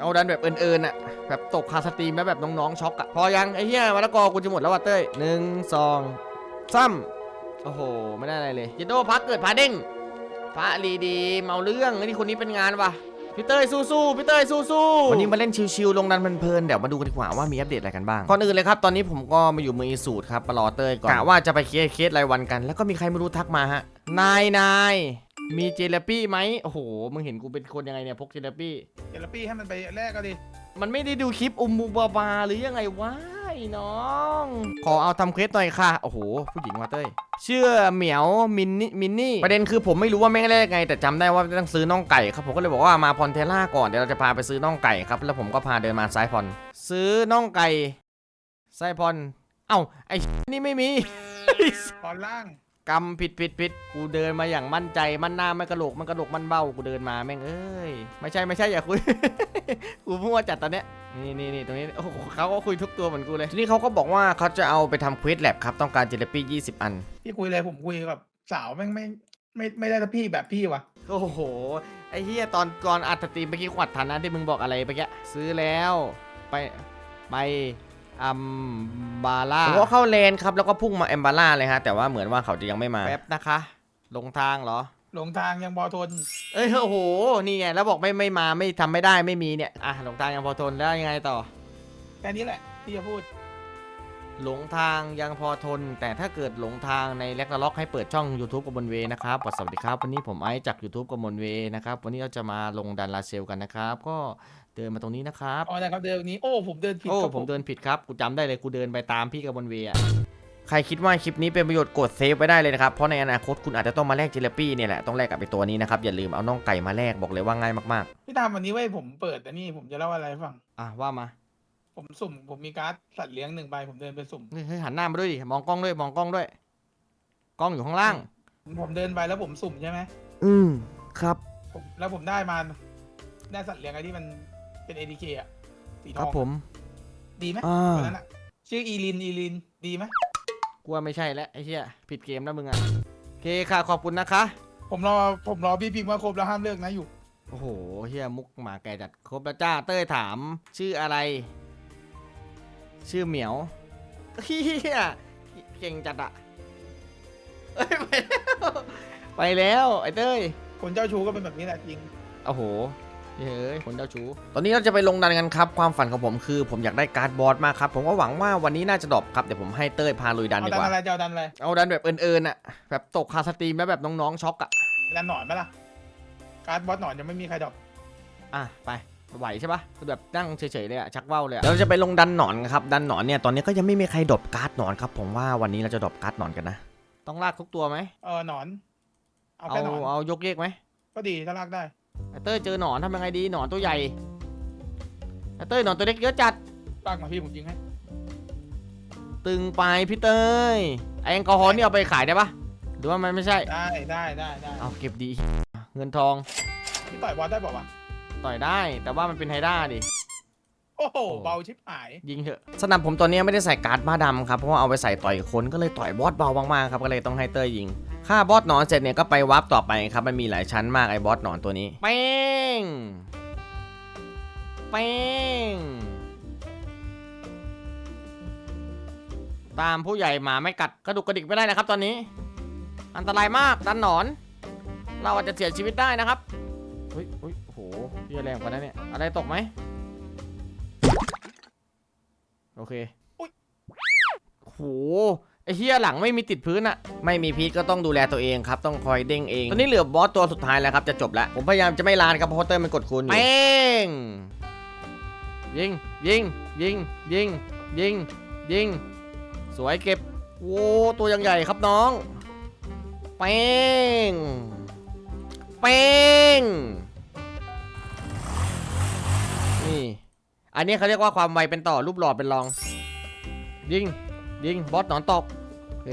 เอาดันแบบเอิญๆอะแบบตกคาสตรีมแล้วแบบน้องๆช็อกอะพอยังไอ้เหี้ยมะละกอกูจะหมดแล้วว่ะเต้ยหนึ่งสองซ้ำโอ้โห ไม่ได้อะไรเลยเจโดพักเกิดพาเด้งพระลีดีเมาเรื่องไอ้นี่คนนี้เป็นงานว่ะพี่เต้ยสู้ๆพี่เต้ยสู้ๆวันนี้มาเล่นชิวๆลงดันเพลินๆเดี๋ยวมาดูกันดีกว่าว่ามีอัปเดตอะไรกันบ้างก่อนอื่นเลยครับตอนนี้ผมก็มาอยู่เมืองอีสูตรครับมารอเต้ยก่อนกะว่าจะไปเคลียร์เคสรายวันกัน แล้วก็มีใครไม่รู้ทักมาฮะ นายนายมีเจลปี้ไหมโอ้โห มึงเห็นกูเป็นคนยังไงเนี่ยพกเจลปี้เดี๋ยวเราปี้ให้มันไปแรกก็ดิ มันไม่ได้ดูคลิปอุมบูบาบาหรือยังไงวะไอ้น้อง ขอเอาทำเควสหน่อยค่ะ โอ้โห ผู้หญิงมาเต้ย เชื่อเหมียวมินนี่มินนี่ ประเด็นคือผมไม่รู้ว่าแม่งแรกไง แต่จำได้ว่าต้องซื้อน่องไก่ครับ ผมก็เลยบอกว่ามาพอนเทล่าก่อน เดี๋ยวเราจะพาไปซื้อน่องไก่ครับ แล้วผมก็พาเดินมาซ้ายพอน ซื้อน่องไก่ซ้ายพอน เอ้า ไอ้นี่ไม่มีตอนล่าง กำผิดผิดผิดกูเดินมาอย่างมั่นใจมันหน้าไม่กระโหลกมันกระโหลกมันเบ้ากูเดินมาแม่งเอ้ยไม่ใช่ไม่ใช่อย่าคุย กูมั่วจัดตอนเนี้ยนี่นี่นี่ตรงนี้โอ้โหเขาก็คุยทุกตัวเหมือนกูเลยทีนี้เขาก็บอกว่าเขาจะเอาไปทำเควสแลบครับต้องการเจลปี้20 อัน พี่คุยเลยผมคุยกับสาวแม่งไม่ไม่ไม่ได้กับพี่แบบพี่วะโอ้โหไอ้เฮียตอนก่อนอัดสตรีมเมื่อกี้ขวัดทันนะที่มึงบอกอะไรเมื่อกี้ซื้อแล้วไปไป อัมบาร่าผมก็เข้าเลนครับแล้วก็พุ่งมาแอมบาร่าเลยฮะแต่ว่าเหมือนว่าเขาจะยังไม่มา แป๊บนะคะ ลงทางเหรอ หลงทางยังบอทน เอ้ยโอ้โหนี่ไงแล้วบอกไม่ไม่มาไม่ทำไม่ได้ไม่มีเนี่ยอะหลงทางยังพอทนแล้วยังไงต่อ แค่นี้แหละที่จะพูด หลงทางยังพอทน แต่ถ้าเกิดหลงทางในแล็กนาล็อกให้เปิดช่อง YouTube กับบนเวนะครับสวัสดีครับ วันนี้ผมไอซ์จาก YouTube กับบนเวนะครับ วันนี้เราจะมาลงดันลาเซลกันนะครับ ก็ เดินมาตรงนี้นะครับ อ๋อแต่ครับเดินนี้ โอ้ผมเดินผิดโอ้ครับผมเดินผิดครับ กูจำได้เลยกูเดินไปตามพี่กับบนเวอะใครคิดว่าคลิปนี้เป็นประโยชน์กดเซฟไว้ได้เลยนะครับ เพราะในอนาคตคุณอาจจะต้องมาแลกเจลปี้เนี่ยแหละ ต้องแลกกับไอตัวนี้นะครับ อย่าลืมเอาน่องไก่มาแลกบอกเลยว่าง่ายมากพี่ตามวันนี้เว้ยผมเปิดอันนี้ผมจะเล่าอะไรให้ฟัง ๆ อะว่ามา ผมสุ่ม ผมมีการ์ดสัตว์เลี้ยงหนึ่งใบผมเดินไปสุ่ม เฮ้ยเฮ้ยหันหน้ามาด้วยดิมองกล้องด้วย มองกล้องด้วย กล้องอยู่ข้างล่าง ผมเดินไปแล้วผมสุ่มใช่ไหมอืมครับ ผมแล้วผมได้มาได้สัตว์เลี้ยงไอ้ที่มัน เป็น ADK อะสีทครัอบงผมดีไหมอ่าตัวนั้นอะชื่ออีลินอีลินดีไหมกูว่าไม่ใช่แล้วไอ้เหี้ยผิดเกมแล้วมึงอะโอเคค่ะขอบคุณนะคะ ผมรอผมรอพี่พิมพ์มาครบแล้วห้ามเลิกนะอยู่ โอ้โหเฮียมุกหมาแก่จัดครบแล้วจ้าเต้ยถาม ชื่ออะไร ชื่อเหมียวเฮียเก่งจัดอะเอ้ยไปแล้ว ไปแล้ว ไอ้เต้ยคนเจ้าชู้ก็เป็นแบบนี้แหละจริง โอ้โห เฮ้ยคนเจ้าชู้ตอนนี้เราจะไปลงดันกันครับ ความฝันของผมคือ ผมอยากได้การ์ดบอสมากครับ ผมก็หวังว่าวันนี้น่าจะดรอปครับ เดี๋ยวผมให้เต้ยพาลุยดันเอาดีดักนว่า อะไรจะเอาดันอะไรเอาดันแบบเอิญๆอะแบบตกคาสตรีมแล้วแบบน้องๆช็อกอะดันหนอนไหมล่ะ การ์ดบอสหนอนยังไม่มีใครดอกอะไปไหวใช่ปะคือแบบนั่งเฉยๆเลยอะชักว่าวเลยอะเดี๋ยวเราจะไปลงดันหนอนครับดันหนอนเนี่ยตอนนี้ก็ยังไม่มีใครดรอปการ์ดหนอนครับผมว่าวันนี้เราจะดรอปการ์ดหนอนกันนะต้องลากทุกตัวไหมเออหนอน เอาเอาแค่หนอน เอายกเยกไหมก็ดีถ้าลากได้ไอ้ เต้ยเจอหนอนทำยังไงดีหนอนตัวใหญ่ไอ้เต้ยหนอนตัวเล็กเยอะจัดลากมาพี่ผมยิงให้ตึงไปพี่เต้ยไอแอลกอฮอล์นี่เอาไปขายได้ปะหรือว่ามันไม่ใช่ได้ได้ได้ได้เอาเก็บดี เงินทองพี่ต่อยบอสได้บอกว่าวะต่อยได้ แต่ว่ามันเป็นไฮด้าดิโอ้โหเบาชิบหาย ยิงเถอะสนับผมตัวนี้ไม่ได้ใส่การ์ดบ้าดำครับเพราะว่าเอาไปใส่ต่อยคนก็เลยต่อยบอสเบามากๆครับก็เลยต้องให้เตอร์ยิง ฆ่าบอสหนอนเสร็จเนี่ยก็ไปวาร์ปต่อไปครับ มันมีหลายชั้นมากไอ้บอสหนอนตัวนี้ เป้ง เป้ง ตามผู้ใหญ่หมาไม่กัดกระดุกกระดิกไม่ได้นะครับตอนนี้ อันตรายมากดันหนอน เราอาจจะเสียชีวิตได้นะครับเฮ้ยเฮ้ยโหพี่แรงกว่านั้นเนี่ย อะไรตกไหม โอเคโอ้โห เฮียหลังไม่มีติดพื้นอะไม่มีพีทก็ต้องดูแลตัวเองครับ ต้องคอยเด้งเอง ตอนนี้เหลือบอสตัวสุดท้ายแล้วครับ จะจบแล้ว ผมพยายามจะไม่ลานครับเพราะเตอร์มันกดคูณอยู่เป้งยิง ยิง ยิง ยิง ยิง ยิง สวยเก็บ โว้ตัวยังใหญ่ครับน้องเป้งเป้งนี่ อันนี้เขาเรียกว่าความไวเป็นต่อรูปหล่อเป็นรอง ยิง ยิง บอสหนอนตกโอ เค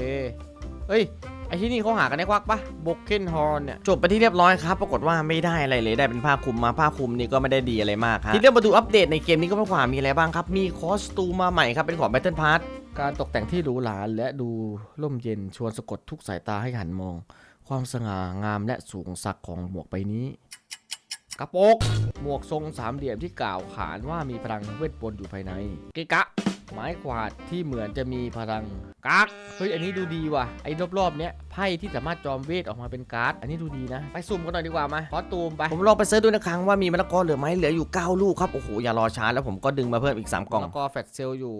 เฮ้ยไอที่นี่เขาหากันได้ควักปะบกเคนฮอนเนี่ยจบไปที่เรียบร้อยครับ ปรากฏว่าไม่ได้อะไรเลยได้เป็นผ้าคลุมมาผ้าคลุมนี่ก็ไม่ได้ดีอะไรมากครับที่เรื่องมาดูอัปเดตในเกมนี้ก็มากกว่ามีอะไรบ้างครับ มีคอสตูมมาใหม่ครับ เป็นของ Battle Pass การตกแต่งที่หรูหราและดูร่มเย็นชวนสะกดทุกสายตาให้หันมอง ความสง่างามและสูงสักของหมวกใบนี้กระโปกหมวกทรงสามเหลี่ยมที่กล่าวขานว่ามีพลังเวทมนต์อยู่ภายในเกะกะ ไม้กวาดที่เหมือนจะมีพลังกักเฮ้ยอันนี้ดูดีว่ะไอ้รอบๆเนี้ยไพ่ที่สามารถจอมเวทออกมาเป็นการ์ด อันนี้ดูดีนะ ไปสุ่มกันหน่อยดีกว่ามาคอสตูมไป ผมลองไปเซิร์ชดูนะครับว่ามีมะละกอเหลือไหมเหลืออยู่ 9 ลูกครับ โอ้โห อย่ารอช้าแล้วผมก็ดึงมาเพิ่มอีก 3 กล่องมะละกอแฟตเซลอยู่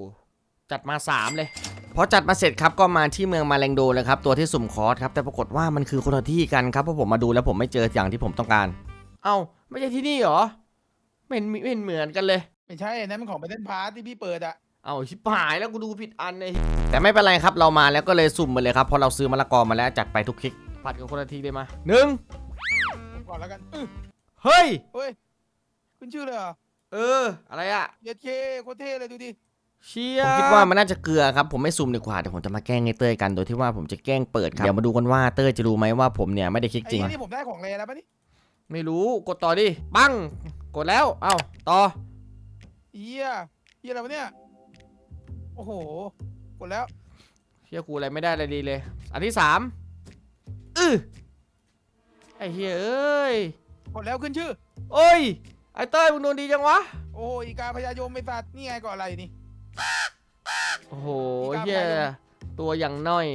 จัดมา 3 เลยพอจัดมาเสร็จครับก็มาที่เมืองมาแรงโดเลยครับตัวที่สุ่มคอร์สครับแต่ปรากฏว่ามันคือคนละที่กันครับเพราะผมมาดูแล้วผมไม่เจออย่างที่ผมต้องการ เอ้าไม่ใช่ที่นี่เหรอไม่เห็นไม่เห็นเหมือนกันเลย ไม่ใช่อันนั้นมันของไปเต้นพาร์ทที่พี่เปิดอะ เอาชิบหายแล้วกูดูผิดอันเลยแต่ไม่เป็นไรครับเรามาแล้วก็เลยสุ่มมาเลยครับเพราะเราซื้อมะละกอมาแล้วจัดไปทุกคลิกปัดกันคนละทีเลยมาหนึ่งผมก่อนแล้วกันอื้อเฮ้ย เฮ้ยขึ้นชื่อเลยเหรอเออ อะไรอะเย็ดเคโคตรเท่เลยดูดิเชียผมคิดว่ามันน่าจะเกลือครับผมไม่สุ่มดีกว่าเดี๋ยวผมจะมาแกล้งไอ้เต้ยกันโดยที่ว่าผมจะแกล้งเปิดครับเดี๋ยวมาดูกันว่าเต้ยจะรู้ไหมว่าผมเนี่ยไม่ได้คลิกไอ้จริง นี่ผมได้ของเลแล้วปะนี่ไม่รู้กดต่อดิปังกดแล้วเอ้าต่อเฮียเฮียอะไรวะเนี่ย โอ้โห กดแล้ว เชียกูอะไรไม่ได้อะไรดีเลย อันที่สามอือไอ้เฮียเอ้ยกดแล้วขึ้นชื่อ โอ้ย ไอ้เต้ยมึงโดนดีจังวะ โอ้อีกาพยายมไม่สัตว์นี่ไงก่อนอะไรนี่ โอ้โหอีกาเฮียไปเลย ตัวอย่างน้อย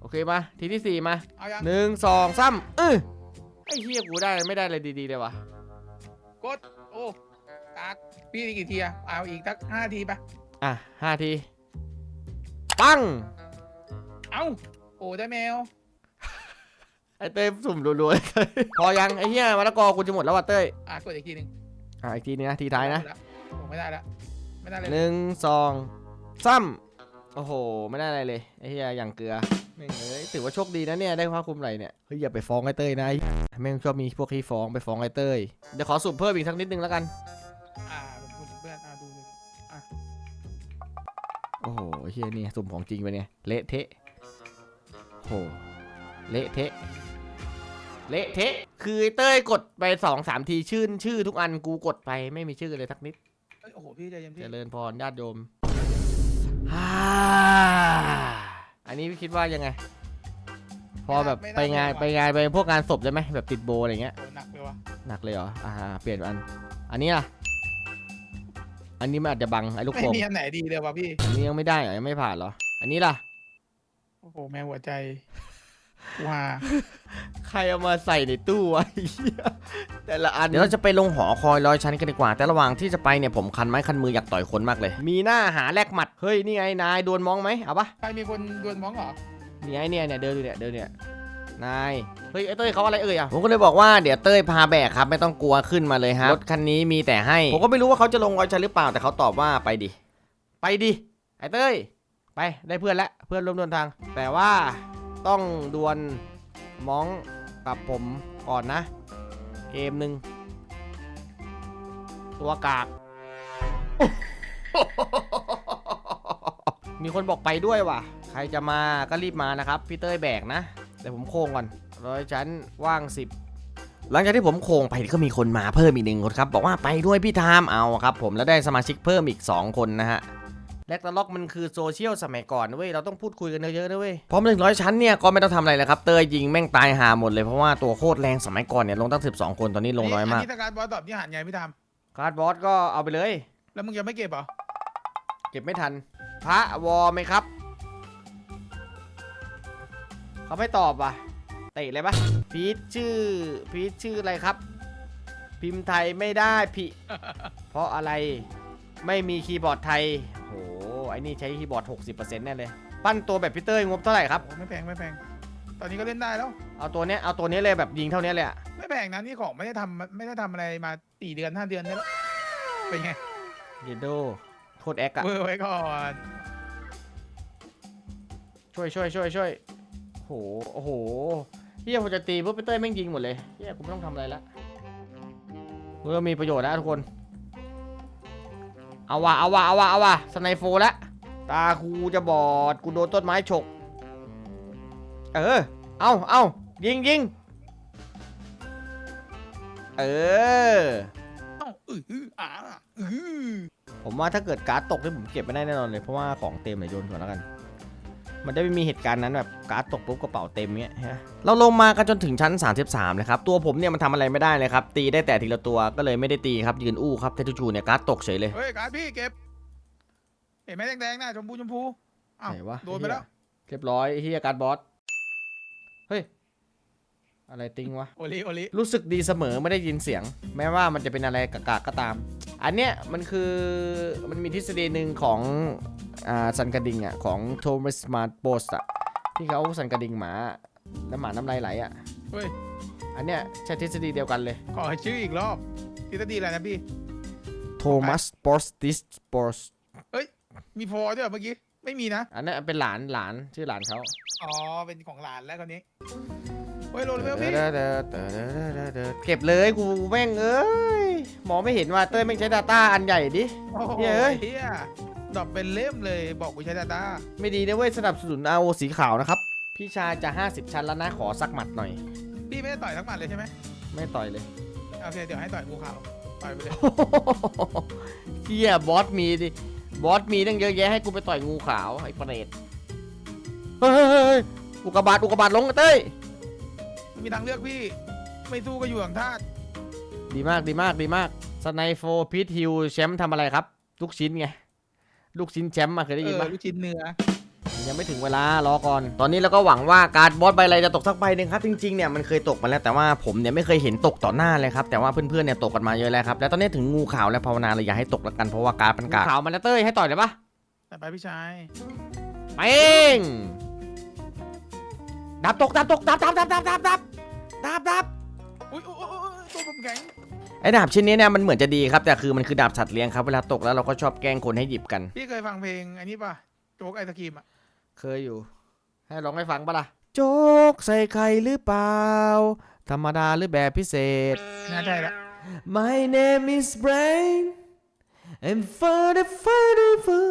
โอเคมา ทีที่สี่มาเอายังหนึ่งสองสามเออไอ้เฮียกูได้ไม่ได้อะไรดีๆเลยวะกด โอ้กากพี่อีกกี่ทีอะเอาอีกสักห้าทีปะอะห้าที ปัง เอาโอ้ได้แมว ไอ้เต้ยสุ่มรัวๆเลยพอยังไอ้เฮียมะละกอกูจะหมดแล้วว่ะเต้ยอะกดอีกทีหนึ่งอะอีกทีนึงนะทีท้ายนะผมไม่ได้ละไม่ได้เลยหนึ่งสองสามโอ้โห ไม่ได้อะไรเลยไอ้เฮียอย่างเกลือแม่งเอ้ยถือว่าโชคดีนะเนี่ยได้ผ้าคลุมไหล่เนี่ยเฮ้ยอย่าไปฟ้องไอ้เต้ยนะไอ้แม่งชอบมีพวกขี้ฟ้องไปฟ้องไอ้เต้ยเดี๋ยวขอสุ่มเพิ่มอีกสักนิดนึงแล้วกัน อ้โหเฮียนี่สุ่มของจริงไปเนี่ยเละเทะโอ้โหเละเทะเละเทะคือไอ้เต้ยกดไปสองสามทีชื่นชื่อทุกอันกูกดไปไม่มีชื่อเลยสักนิดเอ้ยโอ้โหพี่ใจเย็นพี่เจริญพรญาติโยมฮ่าอันนี้พี่คิดว่ายังไง พอแบบไปงานไปงานไปพวกงานศพได้ไหมแบบติดโบอะไรเงี้ยโอ้หนักเลยวะหนักเลยเหรออ่า เปลี่ยนอัน อันนี้ล่ะ อันนี้มันอาจจะบังไอ้ลูกไม่โป่งมีอันไหนดีเลยวะพี่อันนี้ยังไม่ได้เหรอยังไม่ผ่านเหรอ อันนี้ล่ะ โอ้โหแม่หัวใจว้าใครเอามาใส่ในตู้วะไอ้เหี้ยแต่ละอัน เดี๋ยวเราจะไปลงหอคอยร้อยชั้นกันดีกว่า แต่ระหว่างที่จะไปเนี่ยผมคันไม้คันมืออยากต่อยคนมากเลย มีหน้าหาแลกหมัด เฮ้ย นี่ไงนายโดนมองไหมเอาปะใครมีคนดวลมองเหรอนี่ไงเนี่ยเนี่ยเดินอยู่เนี่ยเดินเนี่ย นายเฮ้ยไอ้เต้ยเขาอะไรเอ่ยอะผมก็เลยบอกว่าเดี๋ยวเต้ยพาแบกครับไม่ต้องกลัวขึ้นมาเลยครับรถคันนี้มีแต่ให้ผมก็ไม่รู้ว่าเขาจะลงร้อยชั้นหรือเปล่าแต่เขาตอบว่าไปดิไปดิไอ้เต้ยไปได้เพื่อนแล้วเพื่อนร่วมเดินทาง แต่ว่าต้องดวลมองกับผมก่อนนะ เกมหนึ่งตัวกาก มีคนบอกไปด้วยว่ะ ใครจะมาก็รีบมานะครับ พี่เต้ยแบกนะ แต่ผมโค้งก่อนร้อยชั้นว่าง 10หลังจากที่ผมโค้งไปก็มีคนมาเพิ่มอีกหนึ่งคนครับบอกว่าไปด้วยพี่ทามเอาครับ ผมแล้วได้สมาชิกเพิ่มอีก 2 คนนะฮะแลกตล็อกมันคือโซเชียลสมัยก่อนนะเว้ยเราต้องพูดคุยกันเยอะๆนะเว้ยพร้อมหนึ่งร้อยชั้นเนี่ยก็ไม่ต้องทำอะไรเลยครับเตยยิงแม่งตายหาหมดเลยเพราะว่าตัวโคตรแรงสมัยก่อนเนี่ยลงตั้ง12 คนตอนนี้ลงน้อยมากนนี้ถ้าการบอสตอบที่หันไงพี่ทการ์ดบอสก็เอาไปเลยำแล้วมึงยังไม่เก็บเหรอเก็บไม่ทัน พระวอไหมครับ เขาไม่ตอบว่ะเตะเลยปะพีชชื่อพีชชื่ออะไรครับ พิมพ์ไทยไม่ได้พิเพราะอะไรไม่มีคีย์บอร์ดไทยโหไอ้นี่ใช้คีย์บอร์ด 60%แน่เลย ปั้นตัวแบบพีเตอร์งบเท่าไหร่ครับ โอ้ไม่แพงไม่แพง ตอนนี้ก็เล่นได้แล้ว เอาตัวเนี้ยเอาตัวเนี้ยเลยแบบยิงเท่าเนี้ยเลยอะไม่แพงนะนี่ของไม่ได้ทำไม่ได้ทำอะไรมาสี่เดือนห้าเดือนนี่แล้วเป็นไงเยโดโคตรแอคอะเบอร์ไว้ก่อนช่วยช่วยช่วยช่วย โห โอ้โหเฮียผมจะตีปุ๊บพีเตอร์แม่งยิงหมดเลยเฮียกูไม่ต้องทำอะไรละกูก็มีประโยชน์แล้วทุกคน เอาว่ะเอาว่ะเอาว่ะเอาว่ะสไนโฟแล้วตาคูจะบอดกูโดนต้นไม้ฉก เออ เอาเอายิงยิงเออ เอ้าอืออืออ่าอือผมว่าถ้าเกิดการ์ดตกนี่ผมเก็บไม่ได้แน่นอนเลย เพราะว่าของเต็มเลยโยนก่อนแล้วกัน มันจะไม่มีเหตุการณ์นั้นแบบการ์ดตกปุ๊บกระเป๋าเต็มเงี้ยฮะเราลงมากันจนถึงชั้น 33เลยครับตัวผมเนี่ยมันทำอะไรไม่ได้เลยครับตีได้แต่ทีละตัวก็เลยไม่ได้ตีครับยืนอู้ครับแต่จู่ๆเนี่ยการ์ดตกเฉยเลยเฮ้ยการดพี่เก็บเห็นไหมแดงๆน่ะชมพูชมพูอ้าวไหนวะโดนไปแล้วเรียบร้อยเฮียการ์ดบอสเฮ้ยอะไรติงวะโอลิโอลิรู้สึกดีเสมอไม่ได้ยินเสียง แม้ว่ามันจะเป็นอะไรกากๆก็ตาม อันเนี้ยมันคือมันมีทฤษฎีหนึ่งของอ่า สันกระดิงอะของโทมัสมาโบสอะที่เขาสันกระดิงหมาแล้วหมาน้ำลายไหลอะเฮ้ยอันเนี้ยใช่ทฤษฎีเดียวกันเลย ขอชื่ออีกรอบทฤษฎีอะไรนะพี่โทมัสบอสติสบอสมีพอด้วยเหรอเมื่อกี้ไม่มีนะอันเนี้ยเป็นหลานหลานชื่อหลานเขาอ๋อเป็นของหลานแล้วคนนี้เฮ้ยโรลเวลพี่เก็บเลยกูแม่งเอ้ยมองไม่เห็นว่าเต้ยแม่งใช้ Data อันใหญ่ดิโอ้โหเฮ้ยเฮีย ดรอปเป็นเล่มเลยบอกกูใช้ดาต้าไม่ดีนะเว้ยสนับสนุน RO สีขาวนะครับ พี่ชายจะ 50 ชั้นแล้วนะขอสักหมัดหน่อย พี่ไม่ได้ต่อยทั้งหมัดเลยใช่ไหมไม่ต่อยเลย โอเคเดี๋ยวให้ต่อยงูขาวต่อยไปเลยเฮียบอสมีดิ บอสมีตั้งเยอะแยะให้กูไปต่อยงูขาวไอ้เปรตเฮ้ยเฮ้ยเฮ้ยอุกกาบาตอุกกาบาตลงเต้ยไม่มีทางเลือกพี่ไม่สู้ก็อยู่ของทาสดีมากดีมากดีมากสไนโฟพีทฮิวแชมป์ทำอะไรครับลูกชิ้นไง ลูกชิ้นแชมป์มาเคยได้ยินเอปะอลูกชิ้นเนื้อ ยังไม่ถึงเวลารอก่อน ตอนนี้เราก็หวังว่าการ์ดบอสใบอะไรจะตกสักใบหนึ่งครับ จริงๆ เนี่ยมันเคยตกมาแล้วแต่ว่าผมเนี่ยไม่เคยเห็นตกต่อหน้าเลยครับ แต่ว่าเพื่อนๆ เนี่ยตกกันมาเยอะแล้วครับ แล้วตอนนี้ถึงงูขาวแล้วภาวนาเลยอย่าให้ตกแล้วกันเพราะว่าการ์ดมันกาขาวมาแล้วเต้ยให้ต่อยได้ปะแต่ไปพี่ชายไปเองดับตกดับตกดับดับดับดับดับดับดับดับอุ้ยอุ้ยอุ้ยอุ้ยตัวผมแข็ง ไอ้ดาบชิ้นนี้เนี่ยมันเหมือนจะดีครับแต่คือมันคือดาบสัตว์เลี้ยงครับเวลาตกแล้วเราก็ชอบแกล้งคนให้หยิบกัน พี่เคยฟังเพลงอันนี้ป่ะโจ๊กไอศครีมอะเคยอยู่ ให้ลองให้ฟังปะล่ะโจ๊กใส่ไข่หรือเปล่า ธรรมดาหรือแบบพิเศษ น่าใช่ละ My name is Brian I'm for the for the for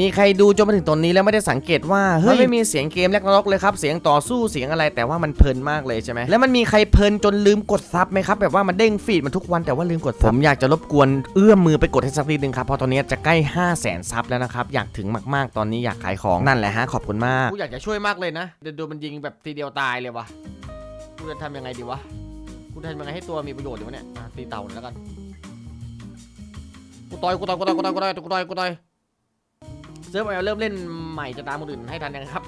มีใครดูจนมาถึงตอนนี้แล้วไม่ได้สังเกตว่าเฮ้ยไม่มีเสียงเกมแรกนรกเลยครับเสียงต่อสู้เสียงอะไรแต่ว่ามันเพลินมากเลยใช่ไหมแล้วมันมีใครเพลินจนลืมกดซับไหมครับแบบว่ามันเด้งฟีดมันทุกวันแต่ว่าลืมกดซับผมอยากจะรบกวนเอื้อมมือไปกดให้สักทีหนึ่งครับเพราะตอนนี้จะใกล้ 5 0 0แสนซับแล้วนะครับอยากถึงมากๆตอนนี้อยากขายของนั่นแหละฮะขอบคุณมากกูอยากจะช่วยมากเลยนะเดี๋ยวดูมันยิงแบบทีเดียวตายเลยวะกูจะทำยังไงดีวะกูทำยังไงให้ตัวมีประโยชน์ดีวะเนี่ยอะตีเต่าหน่อยแล้วกัน กูต่อยกูต่อยกูต่อยกูต่อยกูต่อยกูต่อยกูต่อยเซิร์ฟเอาเริ่มเล่นใหม่จะตามคนอื่นให้ทันยังครับ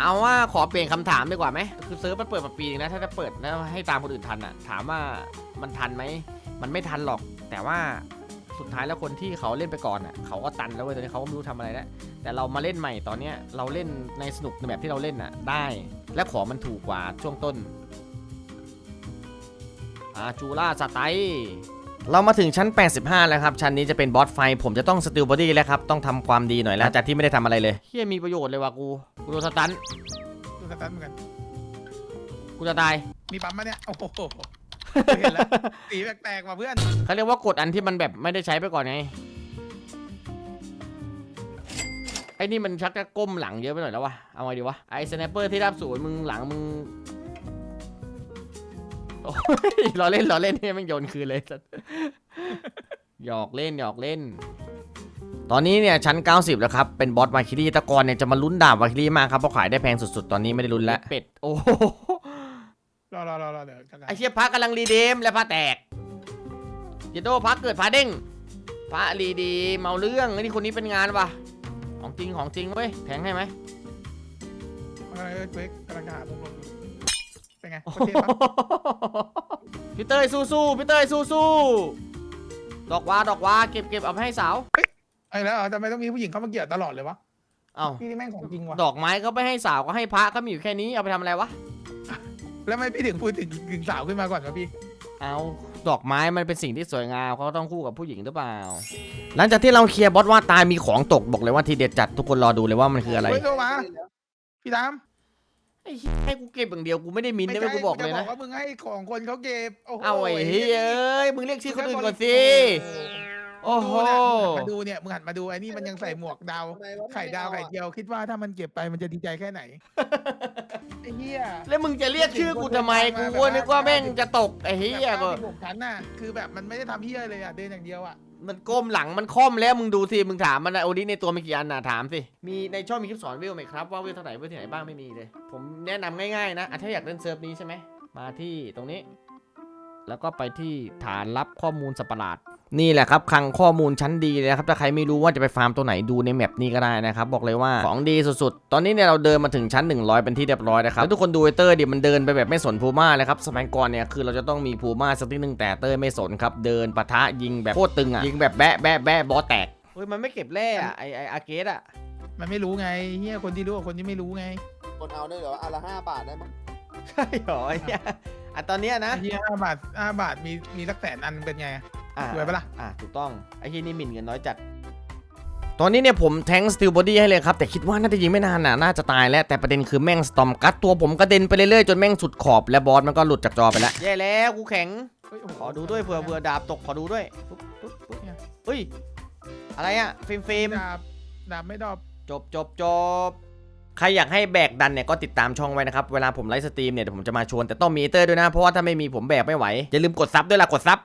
เอาว่าขอเปลี่ยนคำถามดีกว่าไหมคือเซิร์ฟมันเปิดมาปีนึงนะถ้าจะเปิดแล้วให้ตามคนอื่นทันอะ ถามว่ามันทันไหมมันไม่ทันหรอก แต่ว่าสุดท้ายแล้วคนที่เขาเล่นไปก่อนอะเขาก็ตันแล้วเว้ยตอนนี้เขาก็ไม่รู้ทำอะไรแล้วแต่เรามาเล่นใหม่ตอนเนี้ยเราเล่นในสนุกในแบบที่เราเล่นอะได้ และของมันถูกกว่าช่วงต้นอาจูล่าสไตล์ เรามาถึงชั้น 85 แล้วครับ ชั้นนี้จะเป็นบอสไฟ ผมจะต้องสติลบอดี้แล้วครับ ต้องทำความดีหน่อยแล้วจากที่ไม่ได้ทำอะไรเลยเฮียมีประโยชน์เลยว่ะกูกูโดนสตันดูสตันเหมือนกัน กูจะตายมีปั๊มมาเนี่ย โอ้โหเห็นแล้วสีแปลกๆว่ะเพื่อน เขาเรียกว่ากดอันที่มันแบบไม่ได้ใช้ไปก่อนไงไอ้นี่มันชักจะก้มหลังเยอะไปหน่อยแล้ววะเอาไงดีวะไอ้สไนเปอร์ที่รับศูนย์มึงหลังมึง โอ้ยล้อเล่นล้อเล่นเนี่ยแม่งโยนคืนเลยสัสหยอกเล่นหยอกเล่น ตอนนี้เนี่ยชั้น 90 แล้วครับ เป็นบอสวาคิรีตะกอนเนี่ยจะมาลุ้นดาบวาคิรีมากครับเพราะขายได้แพงสุดๆ ตอนนี้ไม่ได้ลุ้นแล้วเป็ดโอ้โหรอรอรอรอเดี๋ยวกันนะไอเชี่ยพระกำลังรีเดมและพระแตกเจโดพระเกิดพระเด้งพระรีดีเมาเรื่องไอ้นี่คนนี้เป็นงานวะของจริงของจริงเว้ยแทงให้ไหมเออเว้ยกำลังจะหามุมลงอยู่ เป็นไงโคตรเท่ปะพี่เต้ยสู้ๆพี่เต้ยสู้ๆดอกวาดอกวาเก็บเก็บเอาไปให้สาวไอ้แล้วเหรอทำไมต้องมีผู้หญิงเข้ามาเกี่ยวตลอดเลยวะเอ้าพี่นี่แม่งของจริงว่ะดอกไม้ก็ไม่ให้สาวก็ให้พระก็มีอยู่แค่นี้เอาไปทำอะไรวะแล้วไม่พี่ถึงพูดถึงถึงสาวขึ้นมาก่อนวะพี่เอาดอกไม้มันเป็นสิ่งที่สวยงามเขาต้องคู่กับผู้หญิงหรือเปล่า หลังจากที่เราเคลียร์บอสว่าตายมีของตกบอกเลยว่าทีเด็ดจัดทุกคนรอดูเลยว่ามันคืออะไรเฮ้ยโทรมาพี่ตาม ไอ้เหี้ยให้กูเก็บอย่างเดียวกูไม่ได้มินได้ไหมกูบอกเลยจะบนะอกว่ามึงให้ของคนเขาเก็บโอ้โหเอาไอ้เฮ้ยเอ้ยมึงเรียกชื่อคนอื่นก่อนสิโอ้โหมาดูเนี่ยมึงหันมาดูไอ้นี่มันยังใส่หมวกดาวไข่ดาวไข่เจียวคิดว่าถ้ามันเก็บไปมันจะดีใจแค่ไหนไอ้เหี้ยแล้วมึงจะเรียกชื่อกูทำไมกูก็นึกว่าแม่งจะตกไอ้เฮียแบบก็96ชั้นน่ะคือแบบมันไม่ได้ทำเหี้ยเลยอะเดินอย่างเดียวอะ มันก้มหลังมันค่อมแล้วมึงดูสิมึงถามมันนะโอดิในตัวมีกี่อันน่ะถามสิมีในช่องมีคลิปสอนวิวไหมครับว่าวิวเท่าไหร่วิวที่ไหนบ้างไม่มีเลย ผมแนะนำง่ายๆนะอะถ้าอยากเล่นเซิร์ฟนี้ใช่ไหมมาที่ตรงนี้ แล้วก็ไปที่ฐานรับข้อมูลสัประหลาด นี่แหละครับคลังข้อมูลชั้นดีเลยนะครับถ้าใครไม่รู้ว่าจะไปฟาร์มตัวไหนดูในแมปนี้ก็ได้นะครับบอกเลยว่าของดีสุดๆ ตอนนี้เนี่ยเราเดินมาถึงชั้น 100 เป็นที่เรียบร้อยนะครับแล้วทุกคนดูไอ้เตอร์ดิมันเดินไปแบบไม่สนพูม่าเลยครับสมัยก่อนเนี่ยคือเราจะต้องมีพูม่าสักนิดนึงแต่เตอร์ไม่สนครับเดินปะทะยิงแบบโคตรตึงอะยิงแบบแบะแบะแบะบอสแตกเฮ้ยมันไม่เก็บแร่อะไอไออาเกสอะมันไม่รู้ไงเฮียคนที่รู้กับคนที่ไม่รู้ไงคนเอาได้เหรออันละห้าบาทได้มั้งใช่เหรอไอ้เนี่ยอะตอนเนี้ยนะเฮียห้าบาทห้าบาทมีมีสักแสนอันเป็นไง อะรวยปะล่ะ อะถูกต้อง ไอ้ที่นี่หมิ่นเงินน้อยจัด ตอนนี้เนี่ยผมแทงสติลบอดี้ให้เลยครับ แต่คิดว่าน่าจะยิงไม่นานน่ะน่าจะตายแล้ว แต่ประเด็นคือแม่งสตอมกัดตัวผมกระเด็นไปเรื่อยๆ จนแม่งสุดขอบและบอสมันก็หลุดจากจอไปแล้วแย่แล้วกูแข็ง เฮ้ยโโหขอดูด้วยเผื่อเผื่อดาบตกขอดูด้วยปุ๊บปุ๊บปุ๊บเฮ้ย อะไรอะฟิล์มฟิล์มดาบดาบไม่ดอบจบจบจบ ใครอยากให้แบกดันเนี่ยก็ติดตามช่องไว้นะครับ เวลาผมไลฟ์สตรีมเนี่ยเดี๋ยวผมจะมาชวนแต่ต้องมีเตอร์ด้วยนะ เพราะว่าถ้าไม่มีผมแบกไม่ไหว อย่าลืมกดซับด้วยล่ะกดซับ